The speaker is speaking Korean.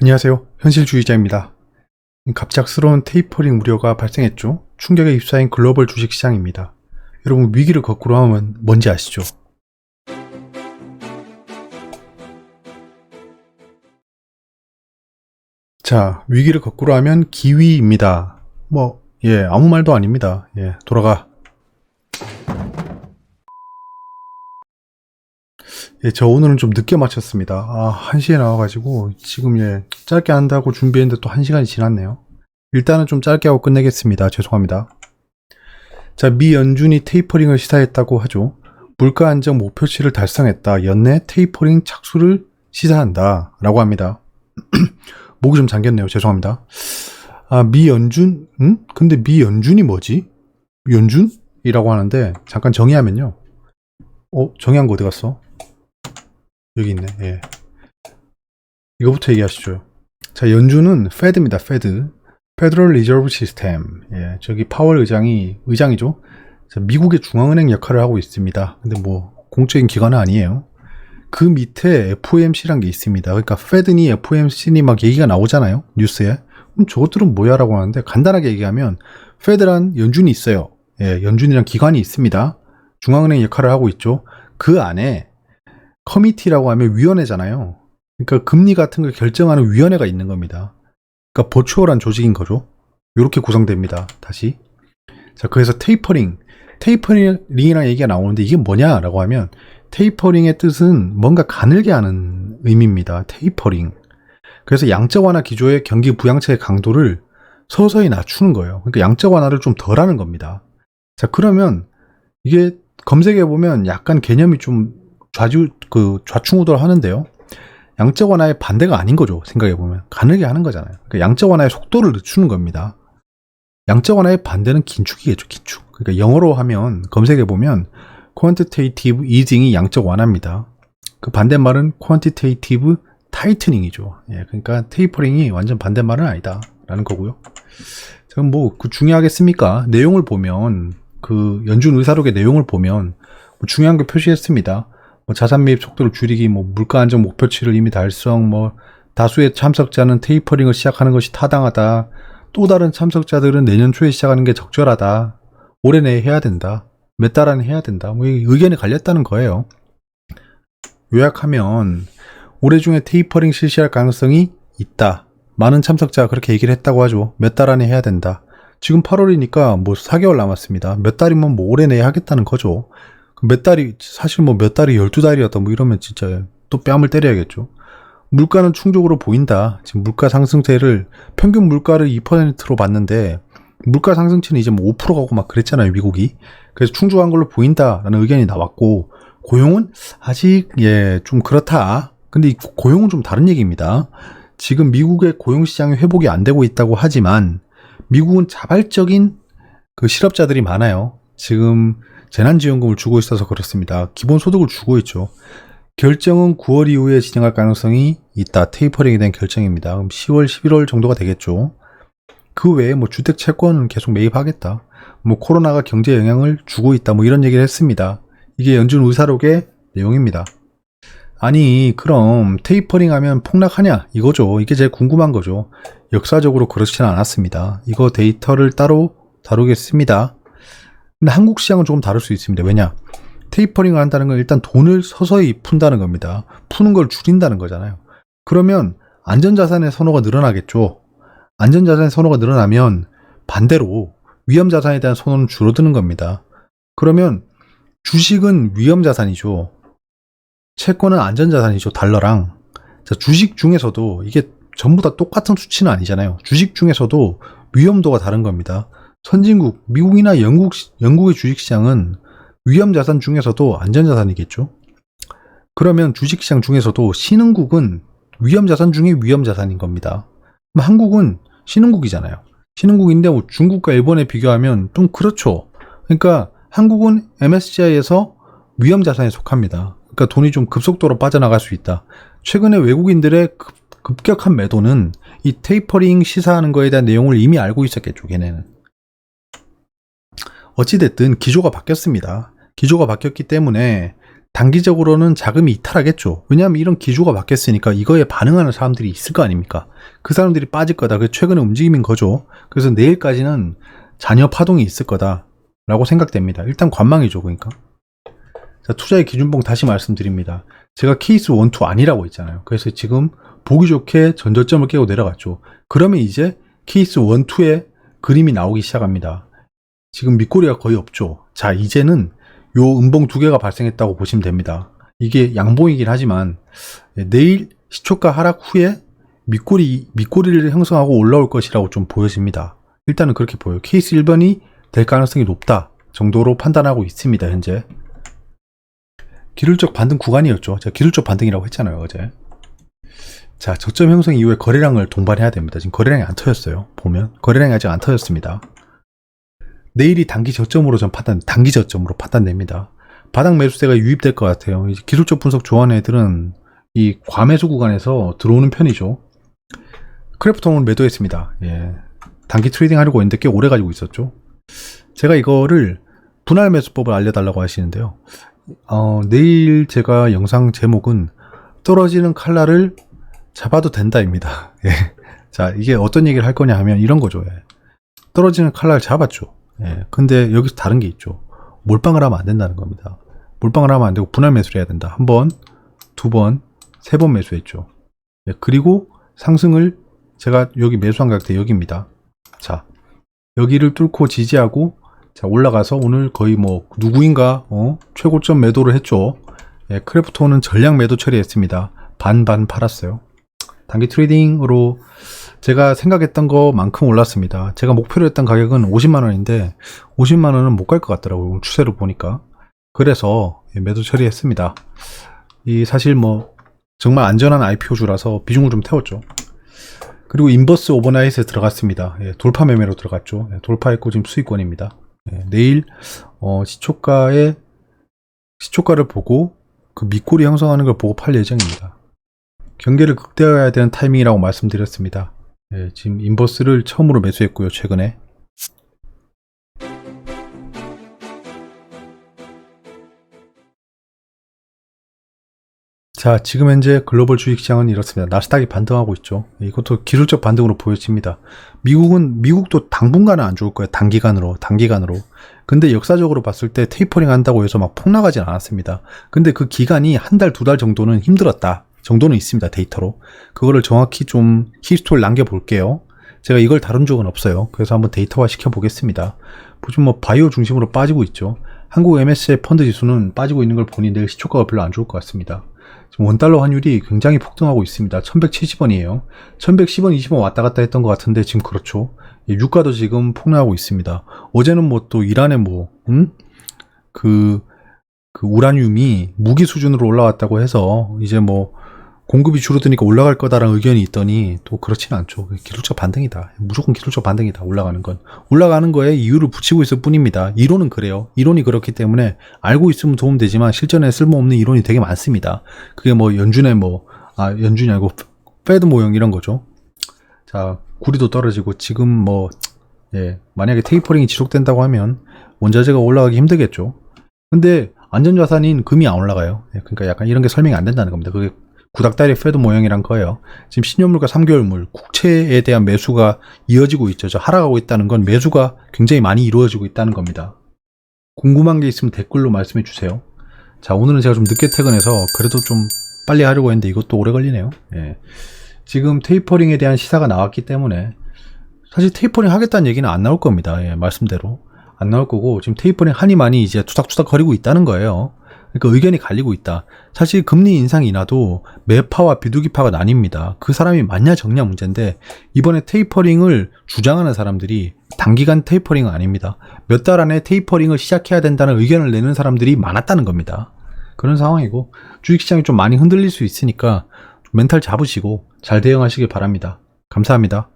안녕하세요. 현실주의자입니다. 갑작스러운 테이퍼링 우려가 발생했죠. 충격에 휩싸인 글로벌 주식시장입니다. 여러분 위기를 거꾸로 하면 뭔지 아시죠? 자, 위기를 거꾸로 하면 기위입니다. 뭐, 예, 아무 말도 아닙니다. 예, 돌아가. 예, 저 오늘은 좀 늦게 마쳤습니다. 아, 1시에 나와가지고, 지금 예, 짧게 한다고 준비했는데 또 1시간이 지났네요. 일단은 좀 짧게 하고 끝내겠습니다. 죄송합니다. 자, 미 연준이 테이퍼링을 시사했다고 하죠. 물가 안정 목표치를 달성했다. 연내 테이퍼링 착수를 시사한다. 라고 합니다. 목이 좀 잠겼네요. 죄송합니다. 아, 미 연준? 응? 근데 미 연준이 뭐지? 연준? 이라고 하는데, 잠깐 정의하면요. 어, 정의한 거 어디 갔어? 여기 있네. 예. 이거부터 얘기하시죠. 자, 연준은 페드입니다. 페드. Federal Reserve System. 예, 저기 파월 의장이 의장이죠. 자, 미국의 중앙은행 역할을 하고 있습니다. 근데 뭐 공적인 기관은 아니에요. 그 밑에 FOMC란 게 있습니다. 그러니까 페드니 FOMC니 막 얘기가 나오잖아요. 뉴스에. 그럼 저것들은 뭐야라고 하는데 간단하게 얘기하면 페드란 연준이 있어요. 예, 연준이란 기관이 있습니다. 중앙은행 역할을 하고 있죠. 그 안에 커미티라고 하면 위원회잖아요. 그러니까 금리 같은 걸 결정하는 위원회가 있는 겁니다. 그러니까 버추얼한 조직인 거죠. 이렇게 구성됩니다. 다시. 자, 그래서 테이퍼링. 테이퍼링이라는 얘기가 나오는데 이게 뭐냐라고 하면 테이퍼링의 뜻은 뭔가 가늘게 하는 의미입니다. 테이퍼링. 그래서 양적 완화 기조의 경기 부양책의 강도를 서서히 낮추는 거예요. 그러니까 양적 완화를 좀 덜 하는 겁니다. 자, 그러면 이게 검색해 보면 약간 개념이 좀 좌주 그 좌충우돌 하는데요. 양적 완화의 반대가 아닌 거죠. 생각해 보면 가늘게 하는 거잖아요. 그러니까 양적 완화의 속도를 늦추는 겁니다. 양적 완화의 반대는 긴축이겠죠. 긴축. 그러니까 영어로 하면 검색해 보면 quantitative easing이 양적 완화입니다. 그 반대말은 quantitative tightening,이죠. 예, 그러니까 테이퍼링이 완전 반대말은 아니다라는 거고요. 지금 뭐그 중요하겠습니까? 내용을 보면 그 연준 의사록의 내용을 보면 뭐 중요한 거 표시했습니다. 뭐 자산 매입 속도를 줄이기, 뭐 물가 안정 목표치를 이미 달성, 뭐 다수의 참석자는 테이퍼링을 시작하는 것이 타당하다. 또 다른 참석자들은 내년 초에 시작하는 게 적절하다. 올해 내에 해야 된다. 몇 달 안에 해야 된다. 뭐 의견이 갈렸다는 거예요. 요약하면 올해 중에 테이퍼링 실시할 가능성이 있다. 많은 참석자가 그렇게 얘기를 했다고 하죠. 몇 달 안에 해야 된다. 지금 8월이니까 뭐 4개월 남았습니다. 몇 달이면 뭐 올해 내에 하겠다는 거죠. 몇 달이, 사실 뭐 몇 달이 12달이었다 뭐 이러면 진짜 또 뺨을 때려야겠죠. 물가는 충족으로 보인다. 지금 물가 상승세를 평균 물가를 2%로 봤는데 물가 상승치는 이제 뭐 5% 가고 막 그랬잖아요, 미국이. 그래서 충족한 걸로 보인다라는 의견이 나왔고 고용은 아직 예, 좀 그렇다. 근데 이 고용은 좀 다른 얘기입니다. 지금 미국의 고용 시장이 회복이 안 되고 있다고 하지만 미국은 자발적인 그 실업자들이 많아요. 지금 재난지원금을 주고 있어서 그렇습니다. 기본소득을 주고 있죠. 결정은 9월 이후에 진행할 가능성이 있다. 테이퍼링에 대한 결정입니다. 그럼 10월, 11월 정도가 되겠죠. 그 외에 뭐 주택 채권은 계속 매입하겠다. 뭐 코로나가 경제 영향을 주고 있다. 뭐 이런 얘기를 했습니다. 이게 연준 의사록의 내용입니다. 아니, 그럼 테이퍼링 하면 폭락하냐? 이거죠. 이게 제일 궁금한 거죠. 역사적으로 그렇지는 않았습니다. 이거 데이터를 따로 다루겠습니다. 근데 한국 시장은 조금 다를 수 있습니다. 왜냐? 테이퍼링을 한다는 건 일단 돈을 서서히 푼다는 겁니다. 푸는 걸 줄인다는 거잖아요. 그러면 안전자산의 선호가 늘어나겠죠. 안전자산의 선호가 늘어나면 반대로 위험자산에 대한 선호는 줄어드는 겁니다. 그러면 주식은 위험자산이죠. 채권은 안전자산이죠. 달러랑. 자, 주식 중에서도 이게 전부 다 똑같은 수치는 아니잖아요. 주식 중에서도 위험도가 다른 겁니다. 선진국, 미국이나 영국, 영국의 주식시장은 위험자산 중에서도 안전자산이겠죠. 그러면 주식시장 중에서도 신흥국은 위험자산 중에 위험자산인 겁니다. 한국은 신흥국이잖아요. 신흥국인데 뭐 중국과 일본에 비교하면 좀 그렇죠. 그러니까 한국은 MSCI에서 위험자산에 속합니다. 그러니까 돈이 좀 급속도로 빠져나갈 수 있다. 최근에 외국인들의 급, 급격한 매도는 이 테이퍼링 시사하는 거에 대한 내용을 이미 알고 있었겠죠, 걔네는. 어찌됐든 기조가 바뀌었습니다. 기조가 바뀌었기 때문에 단기적으로는 자금이 이탈하겠죠. 왜냐하면 이런 기조가 바뀌었으니까 이거에 반응하는 사람들이 있을 거 아닙니까? 그 사람들이 빠질 거다. 그 최근의 움직임인 거죠. 그래서 내일까지는 잔여 파동이 있을 거다라고 생각됩니다. 일단 관망이죠, 그러니까. 자, 투자의 기준봉 다시 말씀드립니다. 제가 케이스 1, 2 아니라고 했잖아요. 그래서 지금 보기 좋게 전저점을 깨고 내려갔죠. 그러면 이제 케이스 1, 2의 그림이 나오기 시작합니다. 지금 밑꼬리가 거의 없죠. 자, 이제는 요 음봉 두 개가 발생했다고 보시면 됩니다. 이게 양봉이긴 하지만 내일 시초가 하락 후에 밑꼬리, 밑꼬리를 형성하고 올라올 것이라고 좀 보여집니다. 일단은 그렇게 보여요. 케이스 1번이 될 가능성이 높다 정도로 판단하고 있습니다, 현재. 기술적 반등 구간이었죠. 제가 기술적 반등이라고 했잖아요, 어제. 자, 저점 형성 이후에 거래량을 동반해야 됩니다. 지금 거래량이 안 터졌어요. 보면. 거래량이 아직 안 터졌습니다. 내일이 단기 저점으로 전 판단, 단기 저점으로 판단됩니다. 바닥 매수세가 유입될 것 같아요. 기술적 분석 좋아하는 애들은 이 과매수 구간에서 들어오는 편이죠. 크래프톤을 매도했습니다. 예. 단기 트레이딩 하려고 했는데 꽤 오래 가지고 있었죠. 제가 이거를 분할 매수법을 알려달라고 하시는데요. 어, 내일 제가 영상 제목은 떨어지는 칼날을 잡아도 된다입니다. 예. 자, 이게 어떤 얘기를 할 거냐 하면 이런 거죠. 예. 떨어지는 칼날 잡았죠. 예. 근데 여기서 다른 게 있죠. 몰빵을 하면 안 된다는 겁니다. 몰빵을 하면 안 되고 분할 매수를 해야 된다. 한 번, 두 번, 세 번 매수했죠. 예. 그리고 상승을 제가 여기 매수한 가격대 여기입니다. 자, 여기를 뚫고 지지하고 자, 올라가서 오늘 거의 뭐 누구인가 어? 최고점 매도를 했죠. 예, 크래프톤은 전량 매도 처리했습니다. 반반 팔았어요. 단기 트레이딩으로 제가 생각했던 것만큼 올랐습니다. 제가 목표로 했던 가격은 50만 원인데 50만 원은 못 갈 것 같더라고요. 추세로 보니까. 그래서 예, 매도 처리했습니다. 이 사실 뭐 정말 안전한 IPO주라서 비중을 좀 태웠죠. 그리고 인버스 오버나잇에 들어갔습니다. 예, 돌파 매매로 들어갔죠. 예, 돌파했고 지금 수익권입니다. 예, 내일 어, 시초가의 시초가를 보고 그 밑꼬리 형성하는 걸 보고 팔 예정입니다. 경계를 극대화해야 되는 타이밍이라고 말씀드렸습니다. 예, 지금 인버스를 처음으로 매수했고요, 최근에. 자, 지금 현재 글로벌 주식시장은 이렇습니다. 나스닥이 반등하고 있죠. 이것도 기술적 반등으로 보여집니다. 미국은, 미국도 당분간은 안 좋을 거예요. 단기간으로, 단기간으로. 근데 역사적으로 봤을 때 테이퍼링 한다고 해서 막 폭락하진 않았습니다. 근데 그 기간이 한 달, 두 달 정도는 힘들었다. 정도는 있습니다. 데이터로. 그거를 정확히 좀 히스토리를 남겨볼게요. 제가 이걸 다룬 적은 없어요. 그래서 한번 데이터화 시켜보겠습니다. 보시면 뭐 바이오 중심으로 빠지고 있죠. 한국 MSCI 펀드 지수는 빠지고 있는 걸 보니 내일 시초가가 별로 안 좋을 것 같습니다. 지금 원달러 환율이 굉장히 폭등하고 있습니다. 1170원이에요. 1110원, 20원 왔다 갔다 했던 것 같은데 지금 그렇죠. 예, 유가도 지금 폭락하고 있습니다. 어제는 뭐 또 이란의 뭐, 음? 그, 그 우라늄이 무기 수준으로 올라왔다고 해서 이제 뭐 공급이 줄어드니까 올라갈 거다라는 의견이 있더니 또 그렇지는 않죠. 기술적 반등이다. 무조건 기술적 반등이다. 올라가는 건. 올라가는 거에 이유를 붙이고 있을 뿐입니다. 이론은 그래요. 이론이 그렇기 때문에 알고 있으면 도움되지만 실전에 쓸모없는 이론이 되게 많습니다. 그게 뭐 연준의 뭐, 아, 연준이 아니고 패드 모형 이런 거죠. 자, 구리도 떨어지고 지금 뭐, 예, 만약에 테이퍼링이 지속된다고 하면 원자재가 올라가기 힘들겠죠. 근데 안전자산인 금이 안 올라가요. 예, 그러니까 약간 이런 게 설명이 안 된다는 겁니다. 그게 구닥다리 패드 모형이란 거예요. 지금 신용물과 3개월물, 국채에 대한 매수가 이어지고 있죠. 저 하락하고 있다는 건 매수가 굉장히 많이 이루어지고 있다는 겁니다. 궁금한 게 있으면 댓글로 말씀해 주세요. 자, 오늘은 제가 좀 늦게 퇴근해서 그래도 좀 빨리 하려고 했는데 이것도 오래 걸리네요. 예. 지금 테이퍼링에 대한 시사가 나왔기 때문에 사실 테이퍼링 하겠다는 얘기는 안 나올 겁니다. 예, 말씀대로. 안 나올 거고 지금 테이퍼링 한이 많이 이제 투닥투닥 거리고 있다는 거예요. 그러니까 의견이 갈리고 있다. 사실 금리 인상이 나도 매파와 비둘기파가 나뉩니다. 그 사람이 맞냐 적냐 문제인데 이번에 테이퍼링을 주장하는 사람들이 단기간 테이퍼링은 아닙니다. 몇 달 안에 테이퍼링을 시작해야 된다는 의견을 내는 사람들이 많았다는 겁니다. 그런 상황이고 주식시장이 좀 많이 흔들릴 수 있으니까 멘탈 잡으시고 잘 대응하시길 바랍니다. 감사합니다.